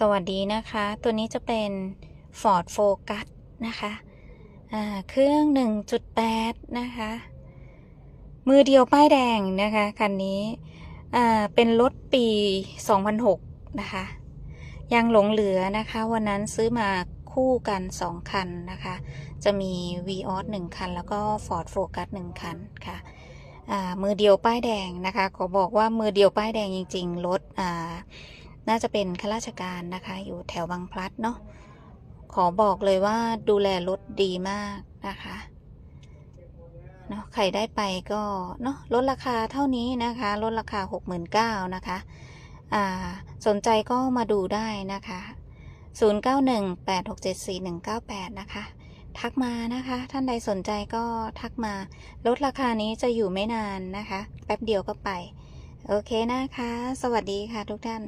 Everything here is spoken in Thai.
สวัสดีนะคะ ตัวนี้จะเป็น Ford Focus นะคะเครื่อง 1.8 นะคะ มือเดียวป้ายแดงนะคะคันนี้เป็นรถปี 2006 นะคะ ยังหลงเหลือนะคะ วันนั้นซื้อมาคู่กัน 2 คันนะคะ จะมี v ีออส1คัน แล้วก็ Ford Focus 1 คันค่ะมือเดียวป้ายแดงนะคะ ขอบอกว่ามือเดียวป้ายแดงจริง ๆ รถอ่า น่าจะเป็นข้าราชการนะคะ อยู่แถวบางพลัดเนาะขอบอกเลยว่าดูแลรถดีมากนะคะเนาะใครได้ไปก็เนาะลดราคาเท่านี้นะคะลดราคา 69,000นะคะอ่าสนใจก็มาดูได้นะคะ 0918674198 นะคะ ทักมานะคะ ท่านใดสนใจก็ทักมา ลดราคานี้จะอยู่ไม่นานนะคะ แป๊บเดียวก็ไป โอเคนะคะ สวัสดีค่ะทุกท่าน